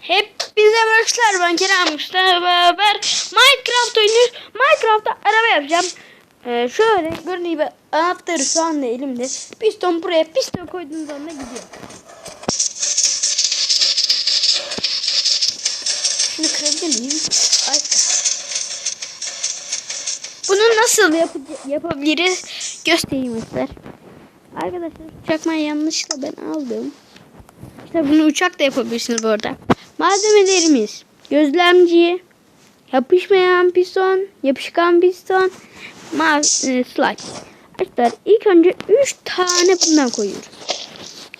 Hepinize merhabalar ben Kerem Mustafa beraber Minecraft oynuyoruz. Minecraft'ta araba yapacağım. Ee, şöyle gördüğünüz gibi anahtarı şu anda elimde. Piston buraya piston koyduğunuz anda gidiyor. Şunu kırabilir miyim? Ay. Bunu nasıl yap yapabiliriz göstereyim arkadaşlar. Arkadaşlar çakmayı yanlışlıkla ben aldım. İşte bunu uçak da yapabilirsiniz bu arada. Malzemelerimiz gözlemci, yapışmayan piston, yapışkan piston, ma e, slide. Arkadaşlar ilk önce 3 tane bundan koyuyoruz.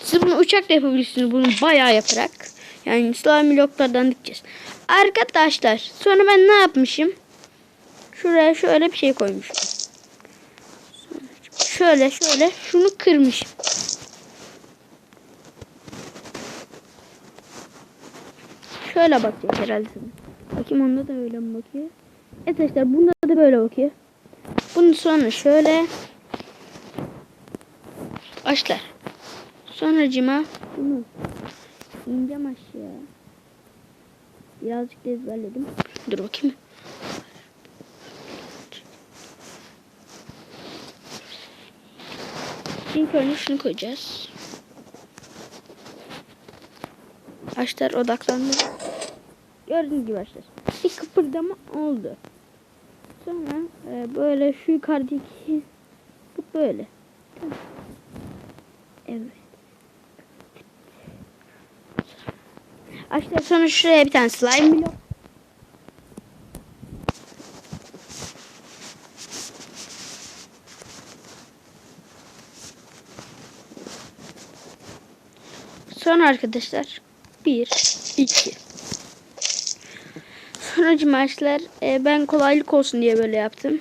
Siz bunu uçak da yapabilirsiniz bunu bayağı yaparak. Yani slime bloklardan dikeceğiz. Arkadaşlar sonra ben ne yapmışım? Şuraya şöyle bir şey koymuşum. Şöyle şöyle şunu kırmışım. Şöyle bakacak herhalde. Bakayım onda da öyle mi bakıyor? Evet arkadaşlar bunda da böyle bakıyor. Bunu sonra şöyle başlar. Sonracıma bunu ineceğim aşağı. Birazcık da ezberledim. Dur bakayım. İlk önce şunu koyacağız. Başlar odaklandı. Gördüğünüz gibi başlar. Bir kıpırdama oldu. Sonra e, böyle şu yukarıdaki bu böyle. Evet. Açtık sonra şuraya bir tane slime blok. Sonra arkadaşlar 1 2 Sonra maçlar e, ben kolaylık olsun diye böyle yaptım.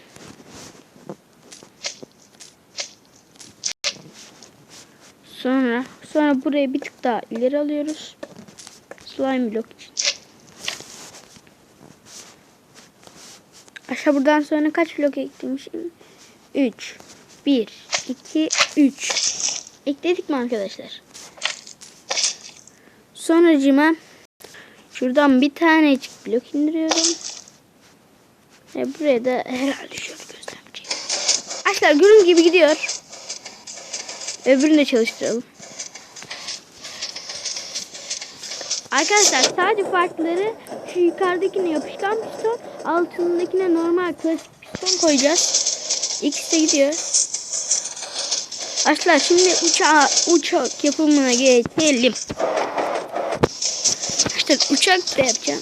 Sonra sonra buraya bir tık daha ileri alıyoruz. Slime blok için. Aşağı buradan sonra kaç blok eklemişim? 3 1 2 3 Ekledik mi arkadaşlar? Sonracıma şuradan bir tanecik blok indiriyorum. Ve buraya da herhalde şöyle gözlemci. Arkadaşlar görün gibi gidiyor. Öbürünü de çalıştıralım. Arkadaşlar sadece farkları şu yukarıdakine yapışkan piston, altındakine normal klasik piston koyacağız. İkisi de gidiyor. Arkadaşlar şimdi uçağa, uçak yapımına geçelim. İşte uçak da yapacağım.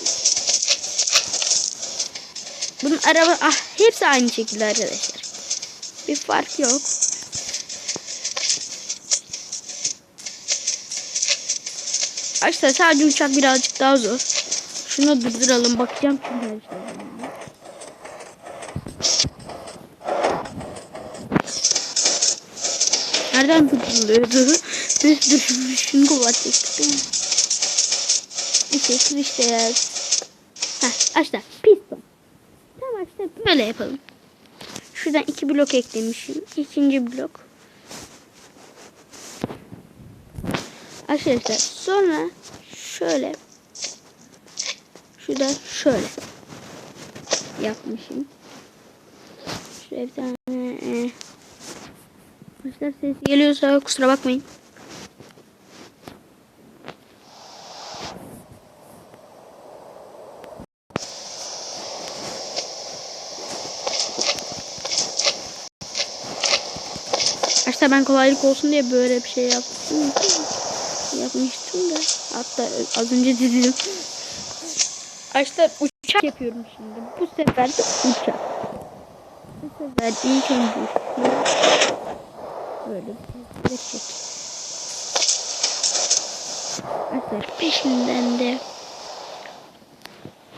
Bunun araba ah hepsi aynı şekilde arkadaşlar. Bir fark yok. Arkadaşlar sadece uçak birazcık daha zor. Şunu durduralım bakacağım çünkü arkadaşlar. Nereden durduruluyordu? Dur dur şunu kovalayacaktık değil mi? Neyse işte ya. Heh, açlar piston. Tamam işte böyle yapalım. Şuradan iki blok eklemişim. İkinci blok. Arkadaşlar sonra şöyle şuradan şöyle yapmışım. Şuraya bir tane e, ses geliyorsa kusura bakmayın. Arkadaşlar ben kolaylık olsun diye böyle bir şey yaptım. Yapmıştım da. Hatta az önce dedim. Arkadaşlar uçak yapıyorum şimdi. Bu sefer de uçak. Bu sefer ilk önce böyle bir şey. Arkadaşlar peşinden de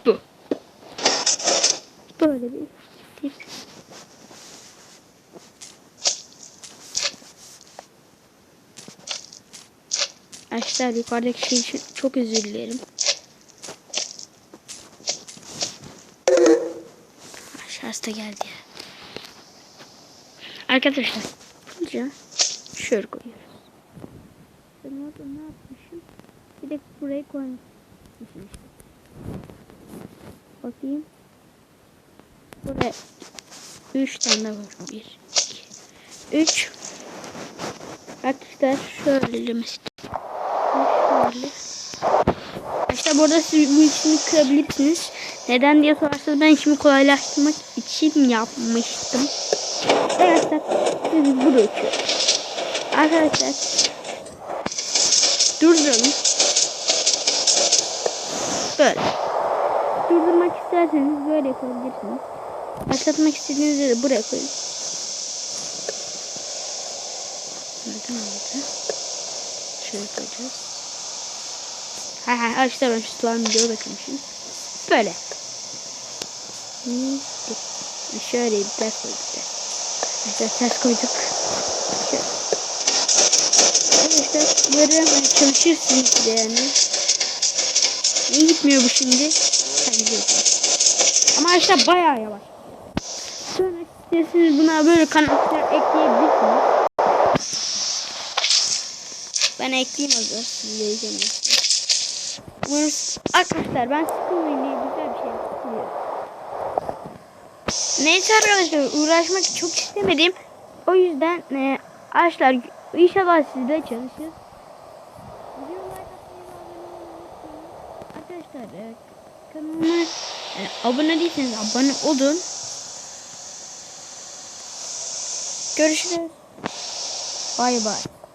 bu. Böyle bir Arkadaşlar yukarıdaki şey için çok özür dilerim. Aşağısı da geldi. Arkadaşlar bunca şöyle koyuyoruz. Ben orada ne yapmışım? Bir de buraya koymuşum. işte. Bakayım. Buraya 3 tane var. 1, 2, 3. Arkadaşlar şöyle mesela. Şöyle. İşte burada siz bu işini kırabilirsiniz. Neden diye sorarsanız ben işimi kolaylaştırmak için yapmıştım. Arkadaşlar siz burada uçuyoruz. Arkadaşlar durduralım. Böyle. Durdurmak isterseniz böyle yapabilirsiniz. Başlatmak istediğinizde de buraya koyun. Nereden aldı? Şöyle koyacağız. Ha ha işte ben slime videoya bakmışım. Böyle. Şöyle bir ters koyduk. Mesela ters koyduk. Şöyle. Arkadaşlar böyle çalışırsınız de yani. Niye gitmiyor bu şimdi? Gidiyor. Ama işte bayağı yavaş. Sonra isterseniz buna böyle kanatlar ekleyebilirsiniz. Ben ekleyeyim o zaman. Siz Umarım arkadaşlar ben sıkılmayayım diye güzel bir şey yapıyorum. Neyse arkadaşlar uğraşmak çok istemedim. O yüzden e, arkadaşlar inşallah çalışır. Abone olmayı unutmayın. Arkadaşlar e, kanalıma yani abone değilseniz abone olun. Görüşürüz. Bay bay.